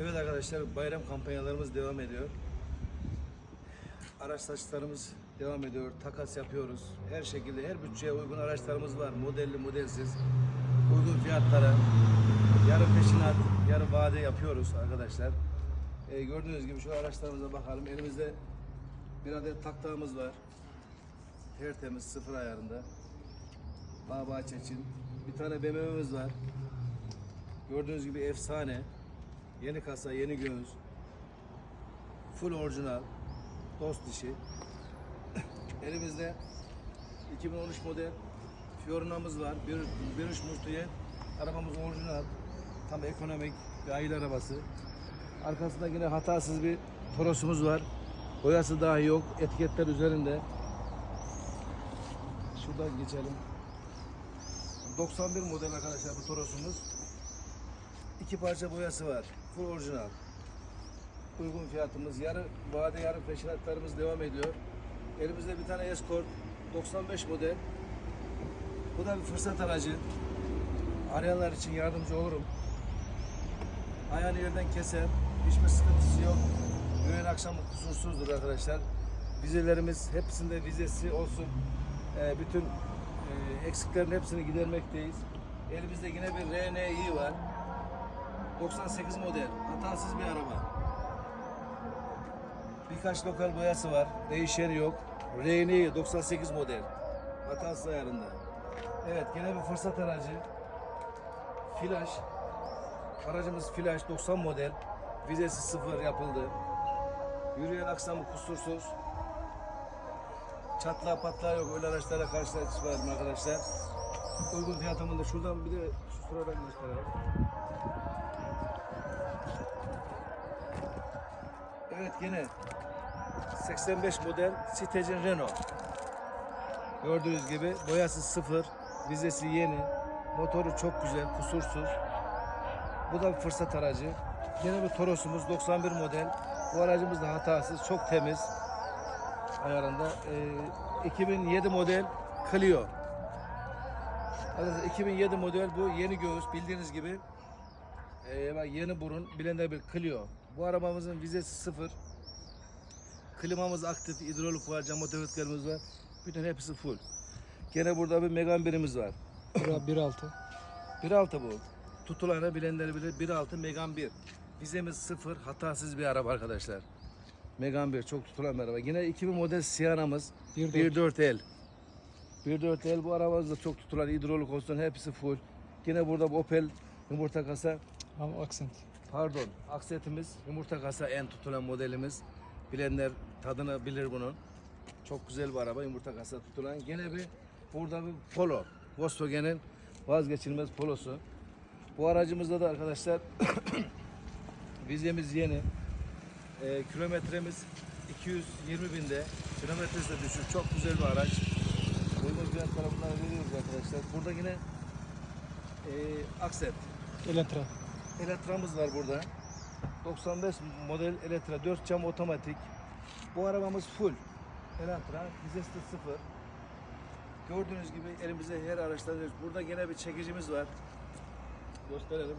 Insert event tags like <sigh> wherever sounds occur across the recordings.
Evet arkadaşlar bayram kampanyalarımız devam ediyor. Araç satışlarımız devam ediyor. Takas yapıyoruz. Her şekilde her bütçeye uygun araçlarımız var. Modelli modelsiz. Uygun fiyatlara. Yarı peşinat, yarı vade yapıyoruz arkadaşlar. Ee, gördüğünüz gibi şu araçlarımıza bakalım. Elimizde bir adet taktağımız var. Tertemiz sıfır ayarında. Bağ bahçe için. Bir tane BMW'miz var. Gördüğünüz gibi efsane. Yeni kasa, yeni göğüs. Full orijinal. Dost dişi. <laughs> Elimizde 2013 model Fiorina'mız var. Bir, bir üç Murtiye. Arabamız orijinal. Tam ekonomik bir aile arabası. Arkasında yine hatasız bir Toros'umuz var. Boyası dahi yok. Etiketler üzerinde. Şuradan geçelim. 91 model arkadaşlar bu Toros'umuz. İki parça boyası var. Full orijinal. Uygun fiyatımız. Yarı vade yarı peşinatlarımız devam ediyor. Elimizde bir tane Escort 95 model. Bu da bir fırsat aracı. Arayanlar için yardımcı olurum. Ayağını yerden keser. Hiçbir sıkıntısı yok. Öğün akşam kusursuzdur arkadaşlar. Vizelerimiz hepsinde vizesi olsun. Ee, bütün e, eksiklerin hepsini gidermekteyiz. Elimizde yine bir RNI var. 98 model. Hatasız bir araba. Birkaç lokal boyası var. Değişeni yok. RNI 98 model. Hatasız ayarında. Evet yine bir fırsat aracı. Flash. Aracımız Flash 90 model. Vizesi sıfır yapıldı. Yürüyen aksamı kusursuz. Çatlağı patlağı yok. Öyle araçlara karşılaştık arkadaşlar. Uygun fiyatımında şuradan bir de şu sıradan gösterelim. Evet yine 85 model Citroen Renault. Gördüğünüz gibi boyası sıfır, vizesi yeni, motoru çok güzel, kusursuz. Bu da bir fırsat aracı. Yine bir Toros'umuz 91 model. Bu aracımız da hatasız, çok temiz ayarında. Ee, 2007 model Clio. Arkadaşlar 2007 model bu yeni göğüs bildiğiniz gibi. Ee, bak yeni burun bilende bir Clio. Bu arabamızın vizesi sıfır. Klimamız aktif, hidrolik var, cam otomatiklerimiz var. Bütün hepsi full. Gene burada bir Megane birimiz var. 1.6. 1.6 bu. Tutulanı bilenleri bilir. 1.6 Megane 1. Vizemiz sıfır, hatasız bir araba arkadaşlar. Megane 1 çok tutulan bir araba. Yine 2000 model Siena'mız 1.4. 1.4L. 1.4L bu arabamız da çok tutulan hidrolik olsun hepsi full. Yine burada bu Opel yumurta kasa Ama aksent. Pardon, aksetimiz yumurta kasa en tutulan modelimiz. Bilenler tadını bilir bunun. Çok güzel bir araba yumurta kasa tutulan. Gene bir burada bir Polo. Volkswagen'in vazgeçilmez Polosu. Bu aracımızda da arkadaşlar <coughs> vizemiz yeni. Ee, kilometremiz 220 binde. Kilometresi de düşük. Çok güzel bir araç. Uygun fiyatlara bunları veriyoruz arkadaşlar. Burada yine e, akset. Elantra. Elektra'mız var burada. 95 model Elektra 4 cam otomatik. Bu arabamız full. Elektra vizesi de sıfır. Gördüğünüz gibi elimizde her araçta. Burada gene bir çekicimiz var. Gösterelim.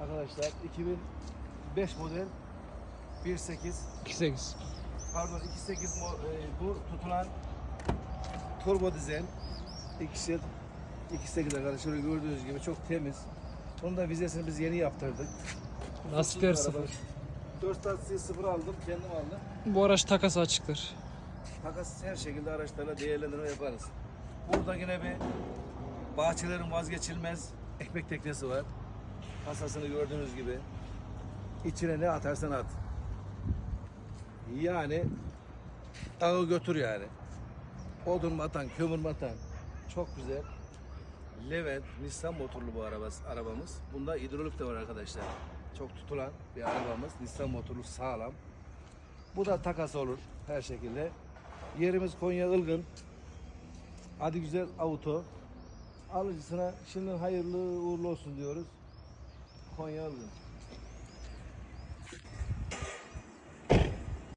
Arkadaşlar 2005 model 1.8 2.8. pardon 2.8 mo- e, bu tutulan turbo dizel ikisi 2.8 arkadaşlar gördüğünüz gibi çok temiz. Bunun da vizesini biz yeni yaptırdık. Lastikler sıfır. 4 lastiği sıfır aldım, kendim aldım. Bu araç takası açıktır. Takas her şekilde araçlarla değerlendirme yaparız. Burada yine bir bahçelerin vazgeçilmez ekmek teknesi var. Kasasını gördüğünüz gibi. İçine ne atarsan at. Yani dağı götür yani. Odun mu atan, kömür mü atan. Çok güzel. Levent, Nissan motorlu bu arabası, arabamız. Bunda hidrolik de var arkadaşlar. Çok tutulan bir arabamız. Nissan motorlu sağlam. Bu da takas olur her şekilde. Yerimiz Konya Ilgın. Hadi güzel auto. Alıcısına şimdi hayırlı uğurlu olsun diyoruz. Konya Ilgın.